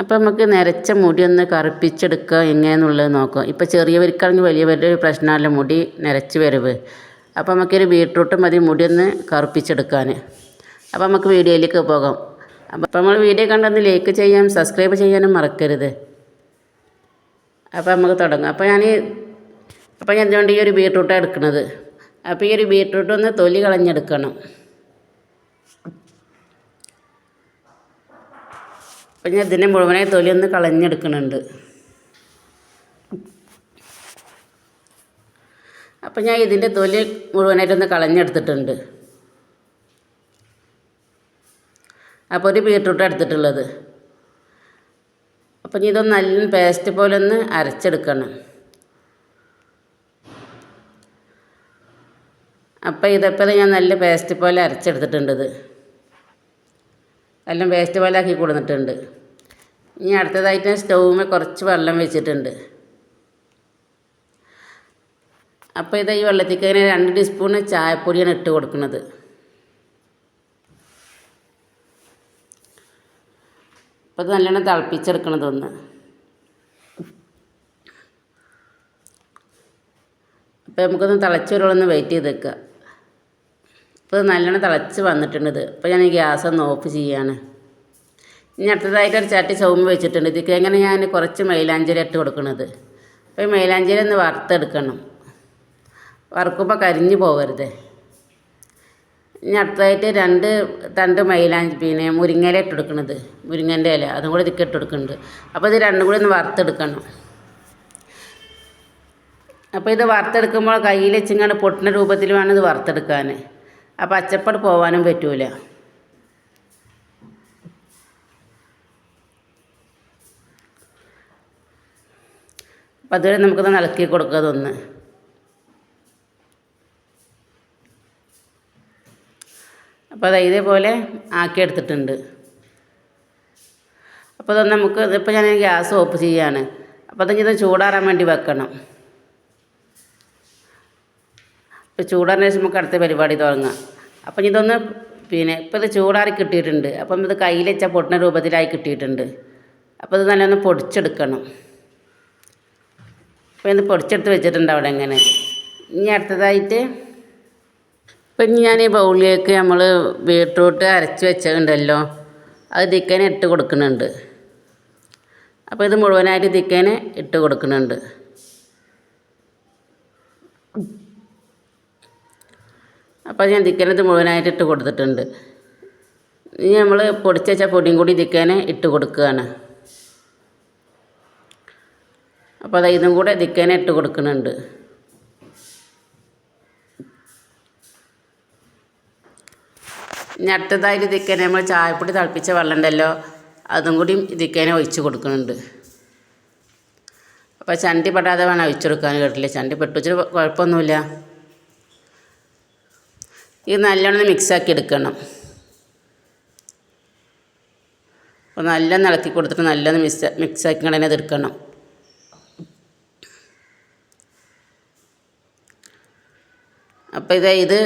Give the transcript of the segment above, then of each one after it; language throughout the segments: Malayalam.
അപ്പം നമുക്ക് നരച്ച മുടി ഒന്ന് കറുപ്പിച്ചെടുക്കുക എങ്ങനെയെന്നുള്ളത് നോക്കാം. ഇപ്പോൾ ചെറിയവർക്കാണെങ്കിൽ വലിയവരുടെ പ്രശ്നമല്ല മുടി നരച്ച് വരവ്. അപ്പോൾ നമുക്കൊരു ബീട്രൂട്ട് മതി മുടി ഒന്ന് കറുപ്പിച്ചെടുക്കാൻ അപ്പോൾ നമുക്ക് വീഡിയോയിലേക്ക് പോകാം. അപ്പോൾ നമ്മൾ വീഡിയോ കണ്ടൊന്ന് ലൈക്ക് ചെയ്യാനും സബ്സ്ക്രൈബ് ചെയ്യാനും മറക്കരുത്. അപ്പോൾ നമുക്ക് തുടങ്ങാം. അപ്പോൾ ഞാൻ അപ്പോൾ ഞാൻ എന്തുകൊണ്ട് ഈ ഒരു ബീട്രൂട്ടാണ് എടുക്കുന്നത് അപ്പോൾ ഈ ഒരു ബീട്രൂട്ട് ഒന്ന് തൊലി കളഞ്ഞെടുക്കണം. അപ്പം ഞാൻ ഇതിനെ മുഴുവനായി തൊലി ഒന്ന് കളഞ്ഞെടുക്കുന്നുണ്ട് അപ്പം ഞാൻ ഇതിന്റെ തൊലി മുഴുവനായിട്ടൊന്ന് കളഞ്ഞെടുത്തിട്ടുണ്ട്. അപ്പോൾ ഒരു ബീട്രൂട്ട് എടുത്തിട്ടുള്ളത്. അപ്പം ഇതൊന്ന് നല്ല പേസ്റ്റ് പോലെ ഒന്ന് അരച്ചെടുക്കണം. അപ്പം ഇതപ്പോൾ ഞാൻ നല്ല പേസ്റ്റ് പോലെ അരച്ചെടുത്തിട്ടുണ്ട് ഇത്. എല്ലാം വേസ്റ്റ് പോലാക്കി കൊടുത്തിട്ടുണ്ട്. ഇനി അടുത്തതായിട്ട് സ്റ്റൗവിൽ കുറച്ച് വെള്ളം വെച്ചിട്ടുണ്ട്. അപ്പോൾ ഇത് ഈ വെള്ളത്തിലേക്ക് ഇങ്ങനെ രണ്ട് ടീസ്പൂൺ ചായപ്പൊടിയാണ് ഇട്ട് കൊടുക്കുന്നത്. അപ്പോൾ ഇത് നല്ലോണം തിളപ്പിച്ചെടുക്കണതൊന്ന് അപ്പോൾ നമുക്കൊന്ന് തിളച്ച് വരുവോളൊന്ന് വെയിറ്റ് ചെയ്ത് വെക്കുക അപ്പോൾ ഇത് നല്ലോണം തിളച്ച് വന്നിട്ടുണ്ട് അപ്പോൾ ഞാൻ ഗ്യാസ് ഒന്ന് ഓഫ് ചെയ്യാണ്. ഇനി അടുത്തതായിട്ട് ഒരു ചട്ടി ചുമ വെച്ചിട്ടുണ്ട്. ഇതിക്ക് എങ്ങനെ ഞാൻ കുറച്ച് മൈലാഞ്ചരി ഇട്ട് കൊടുക്കുന്നത് അപ്പോൾ ഈ മൈലാഞ്ചരി ഒന്ന് വറുത്തെടുക്കണം. വറുക്കുമ്പോൾ കരിഞ്ഞു പോകരുത് ഇനി അടുത്തതായിട്ട് രണ്ട് തണ്ട് മൈലാഞ്ചി പിന്നെ മുരിങ്ങയില ഇട്ട് കൊടുക്കുന്നത് മുരിങ്ങന്റെ ഇല. അതും കൂടി ഇതിക്ക് ഇട്ട് കൊടുക്കുന്നുണ്ട് അപ്പോൾ ഇത് രണ്ടും കൂടി ഒന്ന് വറുത്തെടുക്കണം. അപ്പോൾ ഇത് വറുത്തെടുക്കുമ്പോൾ കയ്യിൽ വെച്ചിങ്ങാണ്ട് പൊട്ടുന്ന രൂപത്തിൽ വേണം ഇത് വറുത്തെടുക്കാൻ ആ പച്ചപ്പട് പോവാനും പറ്റൂല. അപ്പം അതുവരെ നമുക്കത് ഇളക്കി കൊടുക്കുക അതൊന്ന്. അപ്പോൾ അത് ഇതേപോലെ ആക്കിയെടുത്തിട്ടുണ്ട് അപ്പോൾ അത് നമുക്ക് ഇപ്പോൾ ഞാൻ ഗ്യാസ് ഓഫ് ചെയ്യാണ്. അപ്പോൾ അത് ഇത് ചൂടാറാൻ വേണ്ടി വെക്കണം. ഇപ്പോൾ ചൂടാറിന് ശേഷം നമുക്ക് അടുത്ത പരിപാടി തുടങ്ങാം. അപ്പം ഇതൊന്ന് പിന്നെ ഇപ്പം ഇത് ചൂടാറി കിട്ടിയിട്ടുണ്ട്. അപ്പം ഇത് കയ്യിൽ വെച്ചാൽ പൊട്ടുന്ന രൂപത്തിലായി കിട്ടിയിട്ടുണ്ട്. അപ്പോൾ ഇത് നല്ലൊന്ന് പൊടിച്ചെടുക്കണം. അപ്പോൾ ഇത് പൊടിച്ചെടുത്ത് വെച്ചിട്ടുണ്ട് അവിടെ ഇങ്ങനെ. ഇനി അടുത്തതായിട്ട് ഇപ്പം ഇനി ഞാൻ ഈ ബൗളിലേക്ക് നമ്മൾ ബീട്രൂട്ട് അരച്ച് വെച്ചിട്ടുണ്ടല്ലോ അത് ദിക്കനെ ഇട്ട് കൊടുക്കുന്നുണ്ട്. അപ്പോൾ ഇത് മുഴുവനായിട്ട് ദിക്കനെ ഇട്ട് കൊടുക്കുന്നുണ്ട്. അപ്പോൾ ഞാൻ ദിക്കനത് മുഴുവനായിട്ട് ഇട്ട് കൊടുത്തിട്ടുണ്ട്. ഇനി നമ്മൾ പൊടിച്ച് വെച്ച പൊടിയും കൂടി ദിക്കനെ ഇട്ട് കൊടുക്കുകയാണ് അപ്പോൾ അത് ഇതും കൂടെ ദിക്കനെ ഇട്ട് കൊടുക്കുന്നുണ്ട്. ഇനി അടുത്തതായിട്ട് ദിക്കനെ നമ്മൾ ചായപ്പൊടി തിളപ്പിച്ച വെള്ളം ഉണ്ടല്ലോ അതും കൂടി ദിക്കനെ ഒഴിച്ച് കൊടുക്കുന്നുണ്ട്. അപ്പോൾ ചണ്ടി പെടാതെ വേണം ഒഴിച്ചെടുക്കാൻ കേട്ടില്ല? ചണ്ടി പെട്ടുവെച്ചിട്ട് കുഴപ്പമൊന്നുമില്ല. ഇത് നല്ലോണം മിക്സാക്കി എടുക്കണം. അപ്പോൾ നല്ല ഇളക്കി കൊടുത്തിട്ട് നല്ലോണം മിക്സ് മിക്സാക്കി കണ്ടനെ അത് എടുക്കണം. അപ്പോൾ ഇത് ഇത്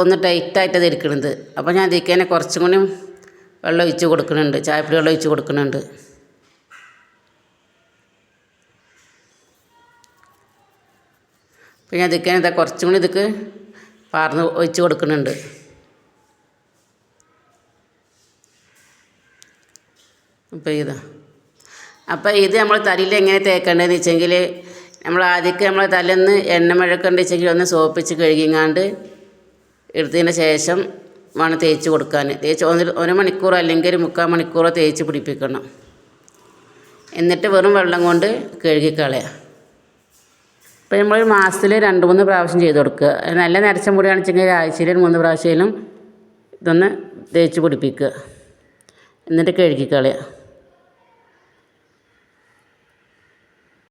ഒന്ന് ടൈറ്റായിട്ടത് ഇരിക്കണത് അപ്പോൾ ഞാൻ ഇതിലേക്ക് തന്നെ കുറച്ചും കൂടി വെള്ളം ഒഴിച്ച് കൊടുക്കുന്നുണ്ട് ചായപ്പൊടി വെള്ളം ഒഴിച്ച് കൊടുക്കുന്നുണ്ട് അപ്പോൾ ഞാൻ ഇതിലേക്ക് ഇതാ കുറച്ചും കൂടി ഇതിക്ക് പാർന്ന് ഒഴിച്ച് കൊടുക്കുന്നുണ്ട്. അപ്പോൾ ഇതാ. അപ്പോൾ ഇത് നമ്മൾ തലയിൽ എങ്ങനെ തേക്കേണ്ടതെന്ന് വെച്ചെങ്കിൽ നമ്മൾ ആദ്യമൊക്കെ നമ്മൾ തലേന്ന് എണ്ണ മഴക്കുണ്ട് വെച്ചെങ്കിൽ ഒന്ന് സോപ്പിച്ച് കഴുകിങ്ങാണ്ട് എടുത്തതിന് ശേഷം വേണം തേച്ച് കൊടുക്കാൻ. തേച്ച് ഒരു മണിക്കൂറോ അല്ലെങ്കിൽ ഒരു മുക്കാൽ മണിക്കൂറോ തേച്ച് പിടിപ്പിക്കണം. എന്നിട്ട് വെറും വെള്ളം കൊണ്ട് കഴുകിക്കളയാം ഇപ്പോൾ നമ്മൾ മാസത്തിൽ രണ്ട് മൂന്ന് പ്രാവശ്യം ചെയ്ത് കൊടുക്കുക. നല്ല നരച്ച മുടി കാണിച്ചെങ്കിൽ ആഴ്ചയിൽ ഒരു മൂന്ന് പ്രാവശ്യമെങ്കിലും ഇതൊന്ന് തേച്ച് പിടിപ്പിക്കുക. എന്നിട്ട് കഴുകിക്കളയുക